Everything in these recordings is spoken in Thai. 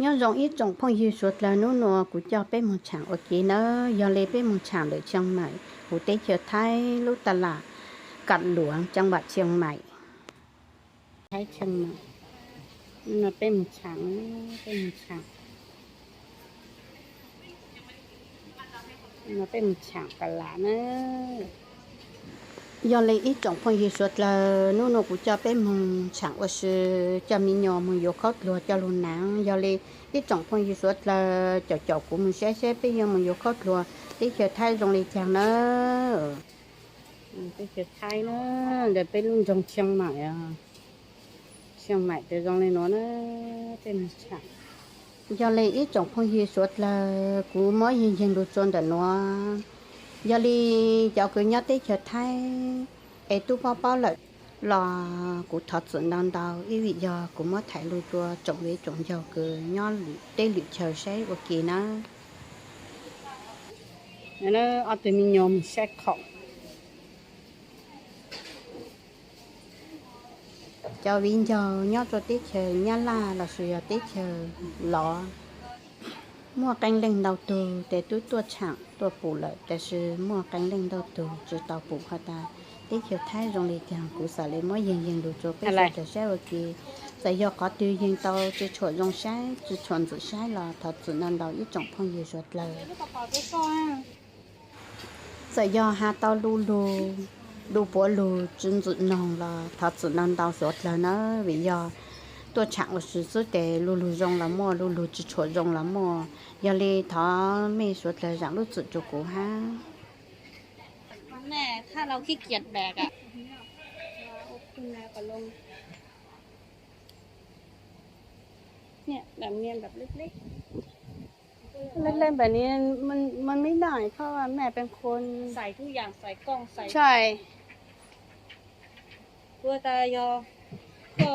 nhớ rong ít trồng phong hiu suốt là nó nó cũng cho bé một chàng ok nó do lấy bé một chàng để trong mày cụ tế chờ thái lúc ta là cặn luồng trong bạc chiang mày thái chân mày nó bé một chàng bé một chàng nó bé một chàng cả lá nữa giờ lấy ít trong phong hiệu suất là nó nó của cho bé mừng chẳng có sự cho mình nhỏ mừng yêu khóc lúa cho luôn nắng giờ lấy ít trong phong hiệu suất là cho cho của mình sẽ sẽ bây giờ mừng yêu khóc lúa tí chờ thay dòng lấy chẳng nó tí chờ thay nó để bé luôn dòng chiang mại à chiang mại để dòng lấy nó nó tên chẳng giờ lấy ít trong phong hiệu suất là của mỗi hiện hiện đồ trôn để nó giờ đi cho cứ nhớ tới chợ thay. Ấy tu bao bao lại là cụ thật sự đang đau ý vị giờ cũng mất thay lưu chua trồng với trồng giờ cứ nhớ tới liệu chờ sẽ ok nó nó ở từ mình nhom sẽ không cho vinh giờ nhớ cho tiết chờ nhớ là là sự tiết chờ lọ 莫跟领导读，得读多长多补了，但是莫跟领导读，知道补好的。啲條太容易嘅股實你莫認認到做，跟住就寫個嘅，就要搞對應到只錯用寫，只錯字寫啦，他只能到一種朋友說啦。就要下到路路路坡路，真只能啦，他只能到說了呢，為要。Vì do tôi chẳng là sự sự để lu lu rong là mua lu lu chỉ chuột rong là mua giờ li thọ mi suốt là rằng lúc tự cho cụ ha แม่ถ้าเราขี้เกียจแบกอะขึ้นมาก็ลง เนี่ยแบบเนียนแบบเล็กๆเล่นๆแบบนี้มันมันไม่ได้เพราะว่าแม่เป็นคนใส่ทุกอย่างใส่กล้องใส่ใช่ตัวตายอก็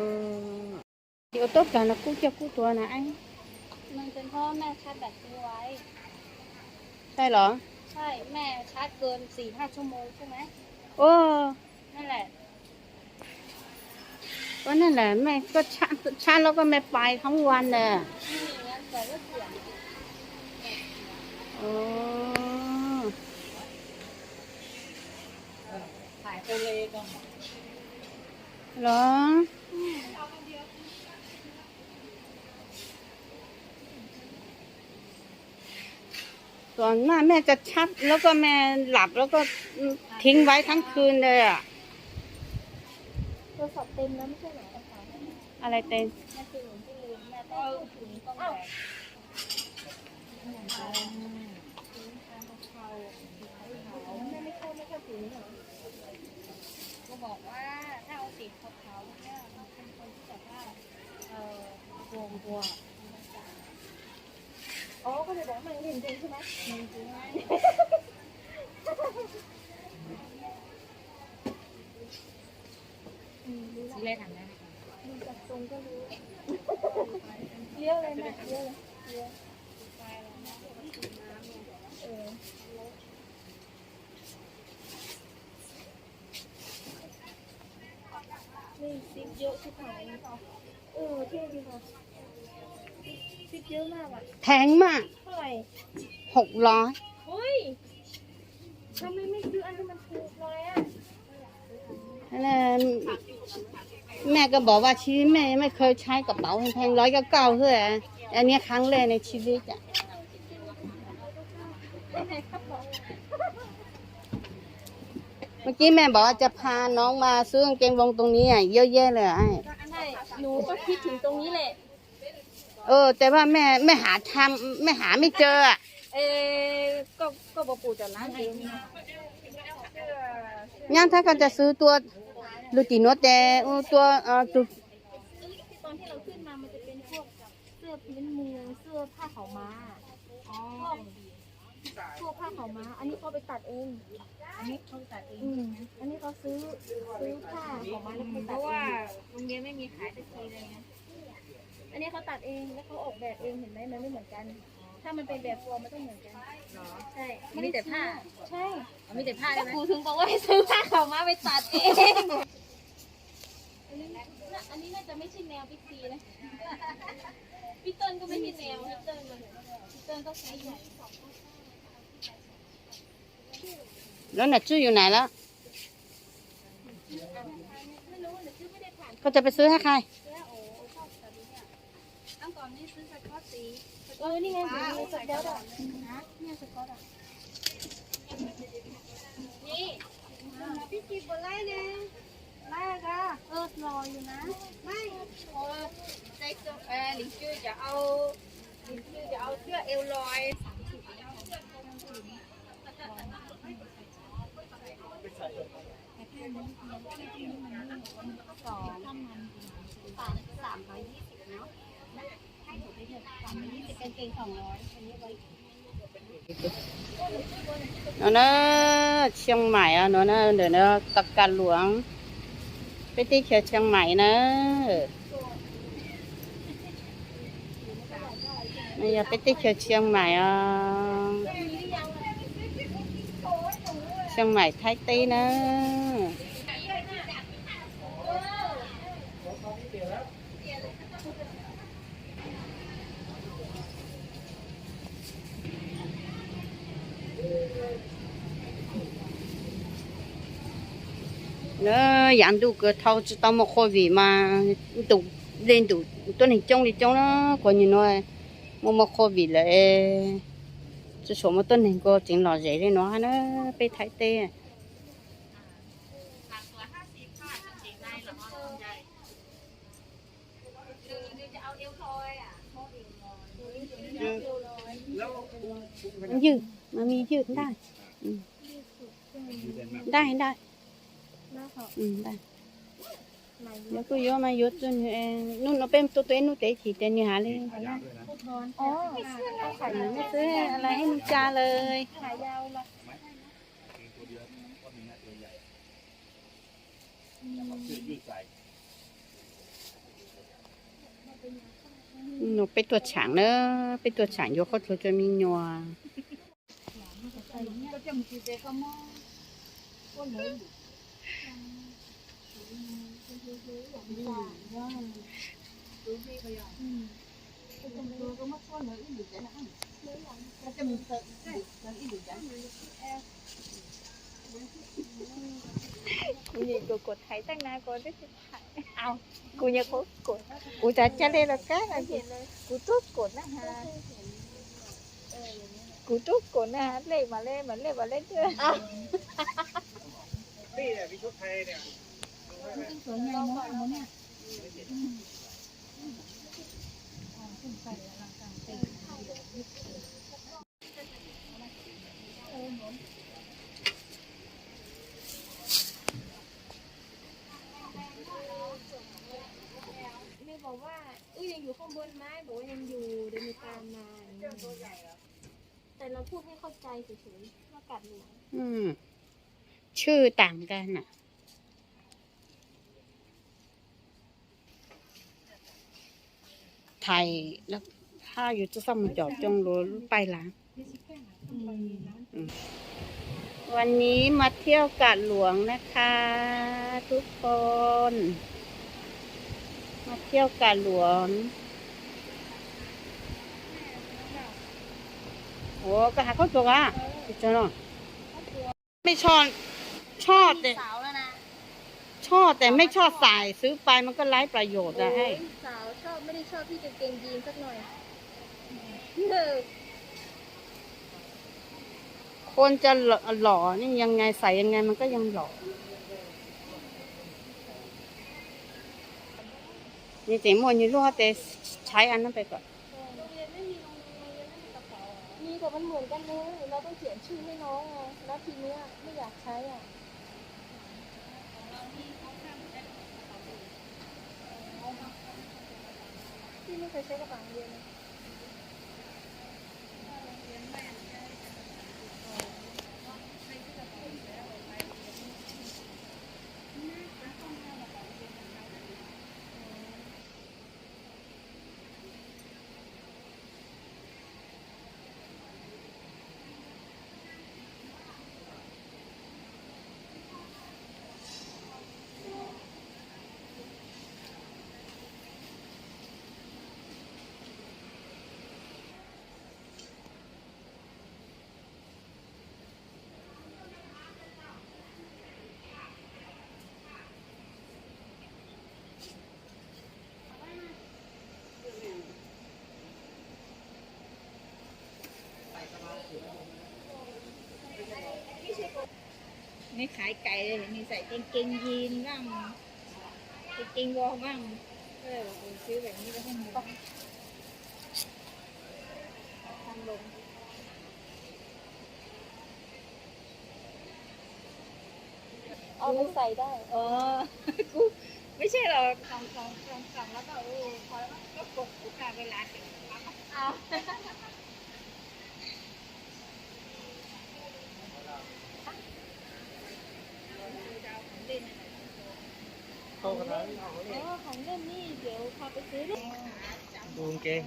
ยเดี๋ยวต๊บกันแล้วกูจะกูตัวนะไอ้มันเป็นเพราะว่าแม่ชาร์จแบตทิ้งไว้ใช่เหรอใช่แม่ชาร์จเกินสี่ห้าชั่วโมงใช่ไหมโอ้นั่นแหละ ก็นั่นแหละแม่ก็ชาชาแล้วก็ไม่ไปทั้งวันเลยนี่ยโอ้ถ่ายไปเลยก่อนเหรอส่วนมากแม่จะชัดแล้วก็แม่หลับแล้วก็ทิ้งไว้ทั้งคืนเลยอะ รศัพท์เต็มแล้วไม่ใช่เหรอกระเป๋าแม่อะไรเต็มแม่คือหนูที่ลืมแม่ต้องเอาถุงต้องแบกแม่ไม่เข้าไม่เข้าถุงเหรอก็บอกว่าถ้าเอาสีขาวๆเนี่ยมันเป็นคนที่แบบว่าเออรวมตัวอ๋อก็เลยบอกว่ามันเห็นจริงใช่ไหมเห็นจริงไหม สีอะไรถามได้ไหมดูจากทรงก็รู้เยอะเลยแม่เยอะเลยเยอะเออนี่ซิปเยอะที่ผ่านเออเท่ดีค่ะซิปเยอะมากอะแพงมากเท่าไหร่หกร้อยเฮ้ยทำไมไม่ซื้ออันที่มันถูกเลยอะ แม่ก็บอกว่าชีวิตแม่ไม่เคยใช้กระเป๋าแพงร้อยก็เก้าเท่าไหร่อันนี้ครั้งแรกในชีวิตอะเป็นไงครับบอกเมื่อกี้แม่บอกว่าจะพาน้องมาซื้อกางเกงวงตรงนี้อะเยอะแยะเลยอะไอ้ใช่หนูก็คิดถึงตรงนี้แหละ เออ แต่ว่าแม่แม่หาทำแม่หาไม่เจออะเออก็ก็บอกปู่จะร้านเองย่างถ้ากันจะซื้อตัว ลูติโนแต่เออตัวเอ่อตัวตอนที่เราขึ้นมามันจะเป็นพวกเสื้อพื้นเมืองเสื้อผ้าขาวม้าพวกพวกผ้าขาวม้า อันนี้เขาไปตัดเอง อันนี้เขาตัดเองอืมอันนี้เขาซื้อซื้อผ้าขาวม้าแล้วไปเพตัดราะเอว่างโรงเรียนไม่มีขายสักทีเลยไงอันนี้เขาตัดเองแล้วเขาออกแบบเองเห็นไหมมันไม่เหมือนกัน ถ้ามันเป็นแบบฟอร์มมันต้องเหมือนกันหรอใช่มีแต่ผ้า ใช่เอามีแต่ผ้าก็ได้ไหมปู่ถึงบอกว่าให้ซื้อผ้าขาวม้าไปตัดเองอั นนี้น่าอันนี้น่าจะไม่ใช่แนวพี่ซีนะพี่เติ้ลก็ไม่มีแนวพี่เติ้ลเลยพี่เติ้ลก็ใช้ใหญ่แล้วน่ะชื่ออยู่ไหนแล้วไม่รู้หรือชื่อไม่ได้ผ่านก็จะไปซื้อให้ใครเสื้อโอ้ชอบแบบนี้เนี่ยตั้งก่อนนี่ซื้อสก๊อตสีเออนี่ไงหนูมีสก๊อตอะนะเนี่ยสก๊อตอะนี่พี่จีบอะไรเนี่ย ไล่ก็เออรออยู่นะ ไม่โอ้ใจจะเออหลิงจื้อจะเอาหลิงจื้อจะเอาเสื้อเอวลอยสองสามสามร้อยยี่สิบเนาะให้หนูไปเถอะสามร้อยยี่สิบกางเกงสองร้อยอันนี้ไว้ nó nó chiang mải à nó nó để nó tập cả luồng cái tí kia chiang mải nó bây giờ cái tí kia chiang mải à chiang mải thái tây nó nó giảm ไปตีเขียวเชียงใหม่เนอะอย่าไปตีเขียวเชียงใหม่อะเชียงใหม่ไทยตีเนอะ ได้ไหนแล้วก็โยนมาโยนจนเออนู่นเราเป็นตัวตัวนู่นเตะขีดเตะนี่หาเล ยพูดทอนอ๋อเอาขายไม่ซื้ออะไรให้มึงจ้าเลยขายยาวละหนูไปตรวจฉางเนอะไปตรวจฉางโยเขาตัวจะมีนัวก็จะมีเด็กก็มองก็เลย กูยังกูกดถ่ายตั้งนานก่อนได้ถ่ายเอากูยังกดกดกูจะจะเล่นละกันเห็นเลยกูตุ๊กกดนะฮะกูตุ๊กกดนะฮะเล่นมาเล่นมาเล่นมาเล่นเจอนี่เนี่ยมีชุดไทยเนี่ย สวยงามมากเลยเนี่ยแม่บอกว่าเอ้ยยังอยู่ข้างบนไหมบอกว่ายังอยู่เดี๋ยวมีตามมาแต่เราพูดให้เข้าใจเฉยๆว่ากัดหลวงอืม ชื่อต่างกันอะ ไทยแล้วถ้าอยู่จะซ่อมจอดจงรู้ไปลังวันนี้มาเที่ยวกาดหลวงนะคะ ทุกคน มาเที่ยวกาดหลวงโอ้ก็หาข้าวตัวอะเจ้าเนาะไม่ชอบชอบแต่สาวแล้วนะ ชอบแต่ไม่ชอบใส่ซื้อไปมันก็ไร้ประโยชน์นะให้ โอ้ยสาวชอบไม่ได้ชอบที่กางเกงยีนสักหน่อยเออคนจะหล่อหล่อนี่ยังไงใส่ยังไงมันก็ยังหล่อ นี่เจ๋งหมดนี่ลูกแต่ใช้อันนั้นไปก่อนมีแต่มันเหมือนกันเลย เราต้องเขียนชื่อให้น้องไงแล้วทีเนี้ยไม่อยากใช้อะ พี่ไม่เคยใช้กระเป๋าเรียนเลย นี่ขายไก่เลยมีใส่กางเกงยีนบ้างกางเกงวอร์มบ้างก็เลยบอกเออซื้อแบบนี้แล้วให้หมูทำลงเอาไปใส่ได้อ๋อกูไม่ใช่หรอกสองสองสองสองแล้วก็เออพอแล้วก็กดลูกค้าเวลาเสร็จแล้วก็เอา ข้ากระถางอ๋อของเล่นนี่เดี๋ยวพาไปซื้อด้ดูกงเกง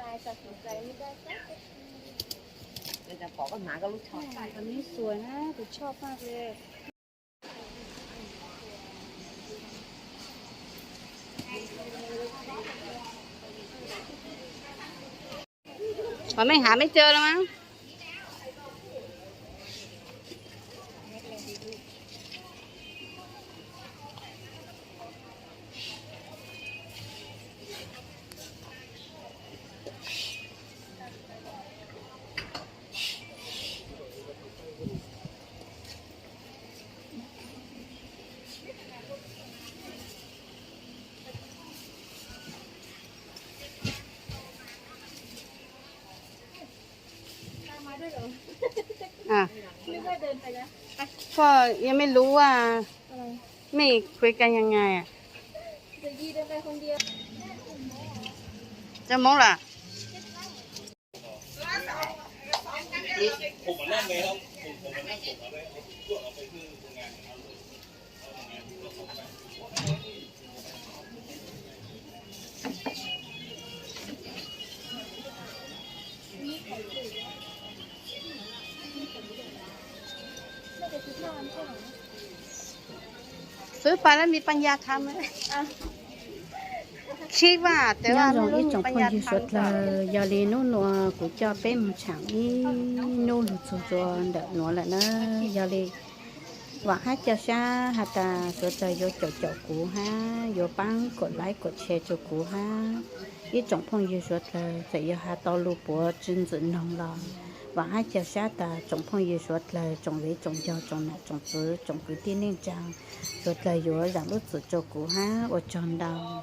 ลายตัดสินใจไม่ได้สักจะขอปัญหากับลูกชายอันนี้สวยนะกูชอบมากเลยมันไม่หาไม่เจอแล้วมั้ง อะไม่ว่าเดินไปนะก็ยังไม่รู้ว่าไม่คุยกันยังไงอะจะยีเดินไปคนเดียวจะมองล่ะผม่ ซื้อไปแล้วมีปัญญาทำไหมคิดว่าแต่ว่า Nhân ไม่ dòng รู้ ít มี trong ปัญ phong ญา như ทำ suốt เปล่า là giờ đi nó nọ của cho bé một chẳng ý nó lụt rồi rồi đợt nó là nó giờ đi và hát cho xa hà ta số trời vô chỗ chỗ cũ ha vô băng cột lái cột xe chỗ cũ ha ít trong phong như suốt là sẽ giờ hà to lụt bùa chân dựng nông lò và hai cho xa ta trong phong yêu suốt là trong lấy trong cho trong nè trong tứ trong cứ tiên nên trang suốt là vô rằng lúc cho cũ ha ở tròn đầu